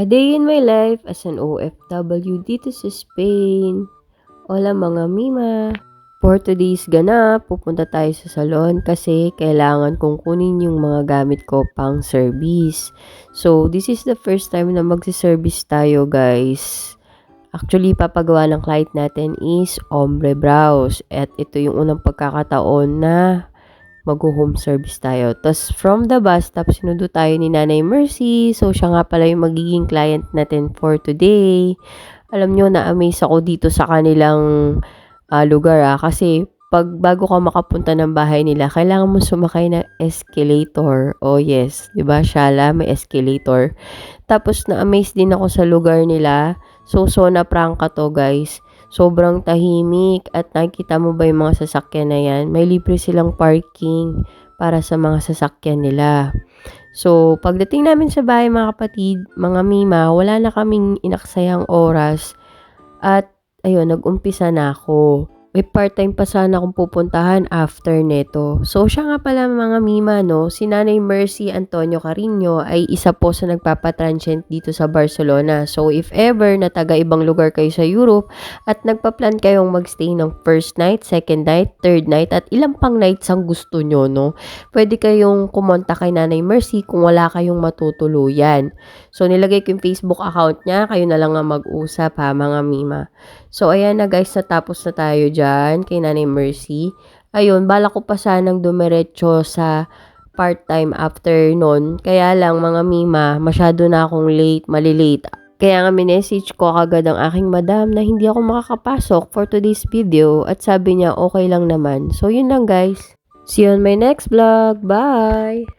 A day in my life as an OFW dito sa Spain. Hola mga mima. For today's ganap, pupunta tayo sa salon kasi kailangan kong kunin yung mga gamit ko pang service. So, this is the first time na magsiservice tayo guys. Actually, papagawa ng client natin is ombre brows. At ito yung unang pagkakataon na mag-home service tayo. Tapos, from the bus stop, sinundo tayo ni Nanay Mercy. So, siya nga pala yung magiging client natin for today. Alam nyo, na-amaze ako dito sa kanilang ah, lugar ah. Kasi, pag bago ka makapunta ng bahay nila, kailangan mo sumakay ng escalator. Oh yes, 'di ba? Shala, may escalator. Tapos na-amaze din ako sa lugar nila. So, Sona Prangka to, guys. Sobrang tahimik at nakikita mo ba yung mga sasakyan na yan? May libre silang parking para sa mga sasakyan nila. So, pagdating namin sa bahay mga kapatid, mga mima, wala na kaming inaksayang oras. At, ayun, nag-umpisa na ako. May part-time pa sana akong pupuntahan after neto. So, siya nga pala mga mima, no? Si Nanay Mercy Antonio Carino ay isa po sa nagpapatransient dito sa Barcelona. So, if ever na taga ibang lugar kayo sa Europe at nagpa-plan kayong magstay ng first night, second night, third night, at ilang pang nights ang gusto nyo, no? Pwede kayong kumonta kay Nanay Mercy kung wala kayong matutuluyan. So, nilagay ko yung Facebook account niya. Kayo na lang nga mag-usap ha, mga mima. So, ayan na guys, natapos na tayo dyan kay Nanay Mercy. Ayun, bala ko pa sanang dumiretso sa part-time after nun. Kaya lang, mga mima, masyado na akong late, malilate. Kaya nga minessage ko kagad ang aking madam na hindi ako makakapasok for today's video at sabi niya okay lang naman. So, yun lang guys. See you on my next vlog. Bye!